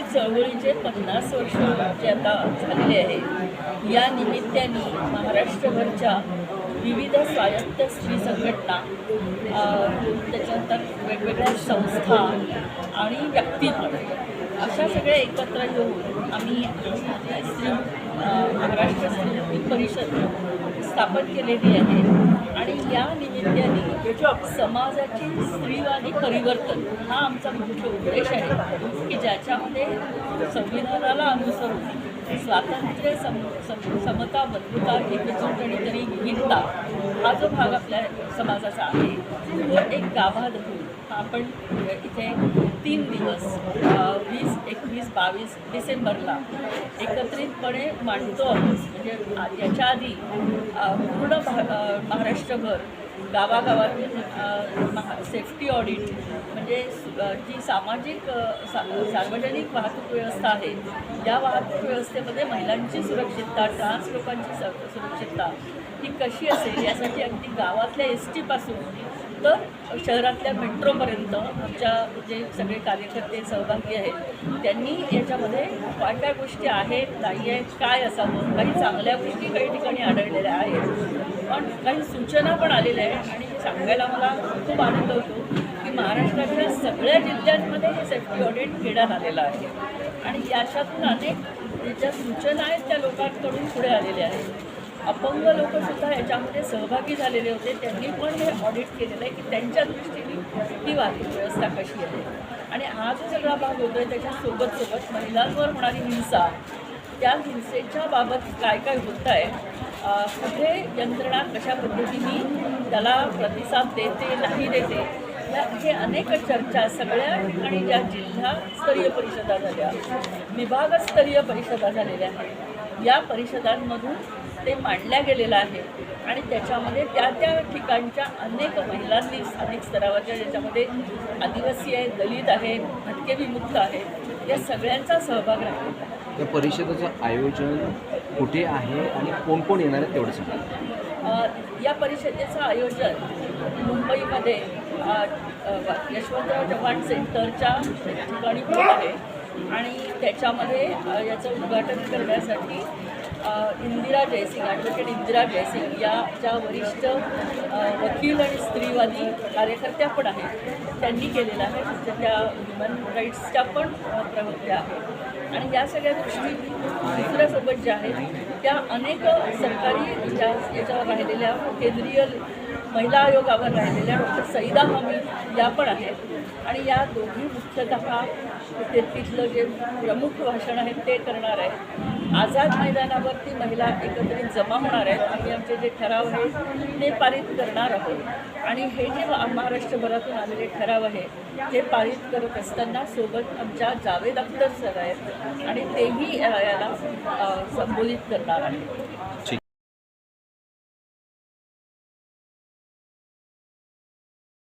स्त्री चळवळीचे पन्नास वर्ष जे आता झालेले आहे. या निमित्ताने महाराष्ट्रभरच्या विविध स्वायत्त स्त्री संघटना त्याच्यानंतर वेगवेगळ्या संस्था आणि व्यक्ती अशा सगळ्या एकत्र येऊन आम्ही स्त्री महाराष्ट्र स्त्री परिषद स्थापन केलेली आहे. आणि या निमित्ताने समाजाची स्त्रीवादी परिवर्तन हा आमचा मुख्य उद्देश आहे. की ज्याच्यामध्ये संविधानाला अनुसरून स्वातंत्र्य सम सम समता बंधुता एकजूट आणि तरी विविधता हा जो भाग आपल्या समाजाचा आहे तो एक गाभा धरून आपण इथे तीन दिवस बावीस डिसेंबरला एकत्रितपणे मांडतो म्हणजे आ- याच्या आधी पूर्ण भा महाराष्ट्रभर गावागावातून महा सेफ्टी ऑडिट म्हणजे जी सामाजिक सा सार्वजनिक वाहतूक व्यवस्था आहे या वाहतूक व्यवस्थेमध्ये महिलांची सुरक्षितता ट्रान्स लोकांची स सुरक्षितता ही कशी असेल यासाठी अगदी गावातल्या एस टीपासून तर शहरातल्या मेट्रोपर्यंत आमच्या जे सगळे कार्यकर्ते सहभागी आहेत त्यांनी याच्यामध्ये काय काय गोष्टी आहेत नाही आहेत काय असावं काही चांगल्या गोष्टी काही ठिकाणी आढळलेल्या आहेत. पण काही सूचना पण आलेल्या आहेत आणि सांगायला मला खूप आनंद होतो की महाराष्ट्राच्या सगळ्या जिल्ह्यांमध्ये हे सेफ्टी ऑडिट घेण्यात आलेलं आहे. आणि याच्यातून अनेक ज्या सूचना आहेत त्या लोकांकडून पुढे आलेल्या आहेत. अपंग लोकसुद्धा याच्यामध्ये सहभागी झालेले होते. त्यांनी पण हे ऑडिट केलेलं आहे की त्यांच्या दृष्टीने ही वाहतूक व्यवस्था कशी आहे. आणि हा जो सगळा भाग होतो आहे त्याच्यासोबत सोबत महिलांवर होणारी हिंसा त्या हिंसेच्या बाबत काय काय होत आहे कुठे यंत्रणा कशा पद्धतीने त्याला प्रतिसाद देते नाही देते या हे अनेक चर्चा सगळ्या ठिकाणी ज्या जिल्हास्तरीय परिषदा झाल्या विभागस्तरीय परिषदा झालेल्या आहेत. या परिषदांमधून ते मांडल्या गेलेलं आहे. आणि त्याच्यामध्ये त्या त्या ठिकाणच्या अनेक महिलांनी स्थानिक स्तरावरच्या ज्याच्यामध्ये आदिवासी आहेत दलित आहेत भटके विमुक्त आहेत या सगळ्यांचा सहभाग राहिलेला आहे या परिषदेचं आयोजन कुठे आहे आणि कोण कोण येणार आहे तेवढं सांगा. या परिषदेचं आयोजन मुंबईमध्ये यशवंतराव चव्हाण सेंटरच्या ठिकाणी होत आहे. आणि त्याच्यामध्ये याचं उद्घाटन करण्यासाठी इंदिरा जयसिंग ॲडव्होकेट इंदिरा जयसिंग या ज्या वरिष्ठ वकील आणि स्त्रीवादी कार्यकर्त्या पण आहेत त्यांनी केलेलं आहे. म्हणजे त्या ह्युमन राईट्सच्या पण प्रवक्त्या आहेत. आणि या सगळ्या गोष्टी दुसऱ्यासोबत ज्या आहेत त्या अनेक सरकारी ज्या याच्यावर राहिलेल्या केंद्रीय महिला आयोगावर राहिलेल्या डॉक्टर सईदा हमीद या पण आहेत. आणि या दोघी मुख्यतः ते तिथलं जे प्रमुख भाषण आहे ते करणार आहे आझाद मैदानावरती महिला एकत्रित जमा होणार आहेत. आम्ही आमचे जे ठराव आहेत ते पारित करणार आहोत. आणि हे जे महाराष्ट्रभरातून आलेले ठराव आहे ते पारित करत असताना सोबत आमच्या जावेद अख्तर सर आहेत आणि तेही याला संबोधित करणार आहेत.